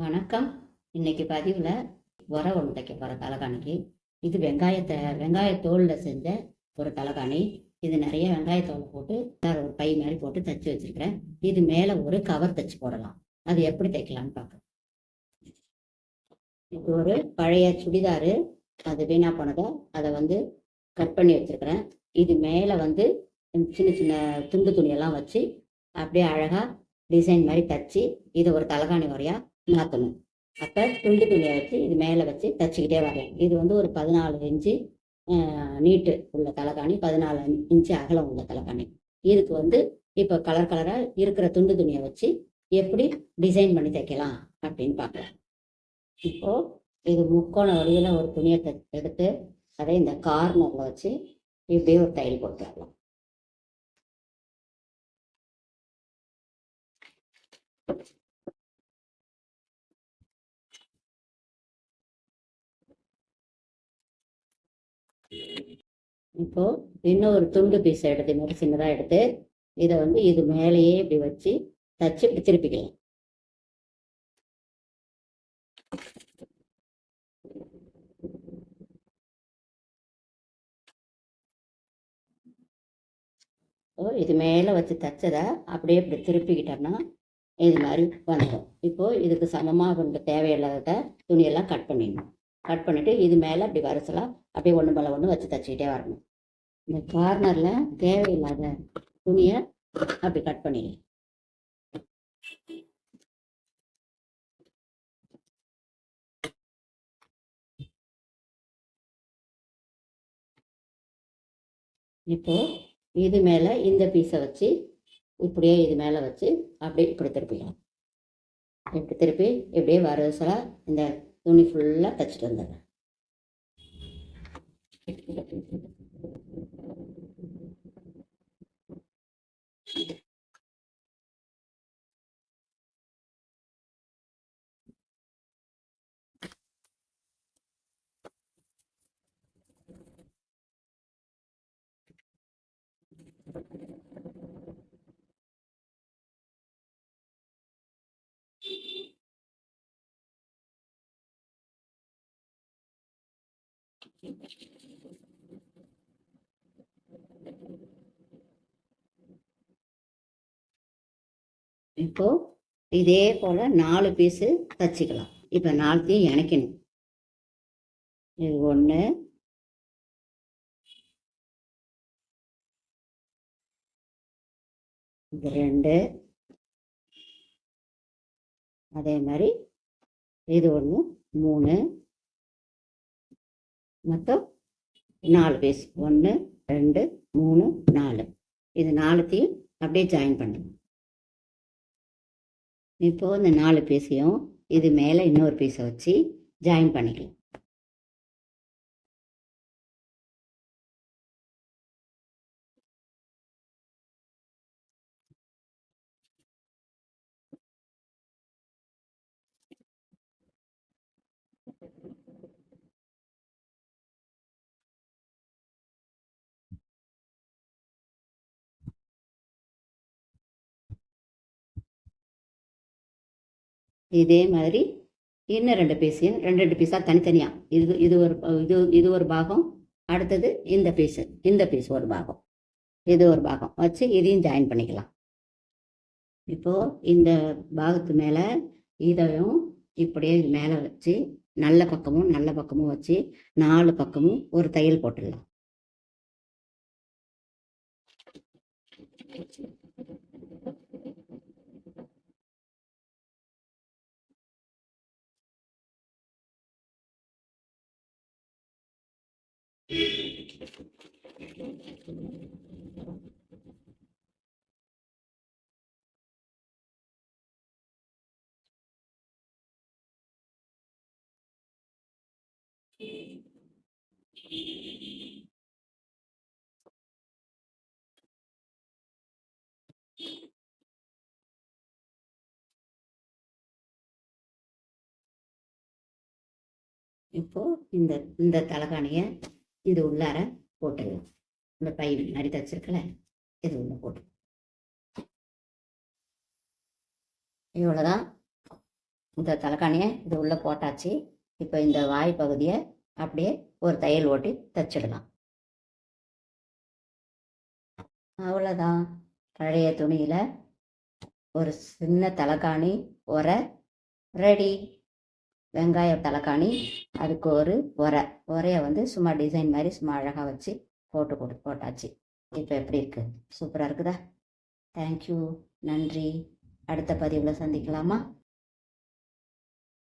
வணக்கம். இன்னைக்கு பதிவில் உர ஒன்று போகிற தலைகாணிக்கு. இது வெங்காயத்தை வெங்காயத்தோலில் செஞ்ச ஒரு தலைகாணி. இது நிறைய வெங்காயத்தோலை போட்டு ஒரு பை மாதிரி போட்டு தைச்சி வச்சுருக்கிறேன். இது மேலே ஒரு கவர் தச்சு போடலாம். அது எப்படி தைக்கலாம்னு பார்க்க இது ஒரு பழைய சுடிதாரு. அது வீணா போனதை அதை வந்து கட் பண்ணி வச்சுருக்கிறேன். இது மேலே வந்து சின்ன சின்ன துண்டு துணியெல்லாம் வச்சு அப்படியே அழகாக டிசைன் மாதிரி தச்சு இதை ஒரு தலைகாணி வரையா மாற்றணும் அப்போ துண்டு துணியை வச்சு இது மேலே வச்சு தச்சுக்கிட்டே வரேன் இது வந்து ஒரு பதினாலு இன்ச்சு நீட்டு உள்ள தலைகாணி பதினாலு இன்ச்சு அகலம் உள்ள தலைகாணி. இதுக்கு வந்து இப்போ கலர் கலராக இருக்கிற துண்டு துணியை வச்சு எப்படி டிசைன் பண்ணி தைக்கலாம் அப்படின்னு பார்க்கலாம். இப்போது இது முக்கோண வழியில் ஒரு துணியை த எடுத்து அதை இந்த கார்னரில் வச்சு இப்படியே ஒரு தையல் போட்டுடலாம் இப்போ இன்னொரு துண்டு பீஸ் எடுத்து மாதிரி சின்னதாக எடுத்து இதை வந்து இது மேலேயே இப்படி வச்சு தச்சு இப்படி திருப்பிக்கலாம். இப்போ இது மேலே வச்சு தச்சதை அப்படியே இப்படி திருப்பிக்கிட்டோம்னா இது மாதிரி வந்துடும். இப்போ இதுக்கு சமமாக கொண்டு தேவையில்லாத துணியெல்லாம் கட் பண்ணிடணும். கட் பண்ணிவிட்டு இது மேலே அப்படி வரிசலாக அப்படியே ஒன்று மேலே ஒன்று வச்சு தச்சுக்கிட்டே வரணும். இந்த கார்னரில் தேவையில்லாத துணியை அப்படி கட் பண்ணிடலாம் இப்போ இது மேலே இந்த பீஸை வச்சு இப்படியே இது மேலே வச்சு அப்படியே இப்படி திருப்பிக்கலாம் இப்படி திருப்பி இப்படியே வரிசலாக இந்த துணி ஃபுல்லாக தைச்சிட்டு வந்துடுறேன். இப்போ இதே போல் நாலு பீஸு தச்சுக்கலாம். இப்போ நாலுத்தையும் இணைக்கணும். இது ஒன்று இது ரெண்டு. அதே மாதிரி இது ஒன்று மூணு. மொத்தம் நாலு பீஸ். ஒன்று ரெண்டு மூணு நாலு. இது நாலுத்தையும் அப்படியே ஜாயின் பண்ணலாம் இப்போது இந்த நாலு பீஸையும் இது மேலே இன்னொரு பீஸை வச்சு ஜாயின் பண்ணிக்கலாம். இதே மாதிரி இன்னும் ரெண்டு பீஸையும் ரெண்டு ரெண்டு பீஸாக தனித்தனியாக இது இது ஒரு இது இது ஒரு பாகம் அடுத்தது இந்த பீஸு இந்த பீஸ் ஒரு பாகம். இது ஒரு பாகம் வச்சு இதையும் ஜாயின் பண்ணிக்கலாம். இப்போது இந்த பாகத்து மேலே இதையும் இப்படியே மேலே வச்சு நல்ல பக்கமும் நல்ல பக்கமும் வச்சு நாலு பக்கமும் ஒரு தையல் போட்டுடலாம். இப்போ இந்த இந்த தலைகாணியை இது உள்ளார போட்டுடலாம் இந்த பை மாதிரி தச்சிருக்கல இது உள்ள போட்டு. இவ்வளோதான் இந்த தலைக்காணியை இது உள்ளே போட்டாச்சு. இப்போ இந்த வாய் பகுதியை அப்படியே ஒரு தையல் ஓட்டி தச்சிடலாம். அவ்வளோதான் பழைய துணியில் ஒரு சின்ன தலைக்காணி உரை ரெடி. வெங்காய தலைக்காணி அதுக்கு ஒரு உரை. உரையை வந்து சும்மா டிசைன் மாதிரி சும்மா அழகாக வச்சு போட்டு கொடு போட்டாச்சு. இப்போ எப்படி இருக்குது சூப்பராக இருக்குதா? தேங்க்யூ நன்றி. அடுத்த பதிவில் சந்திக்கலாமா?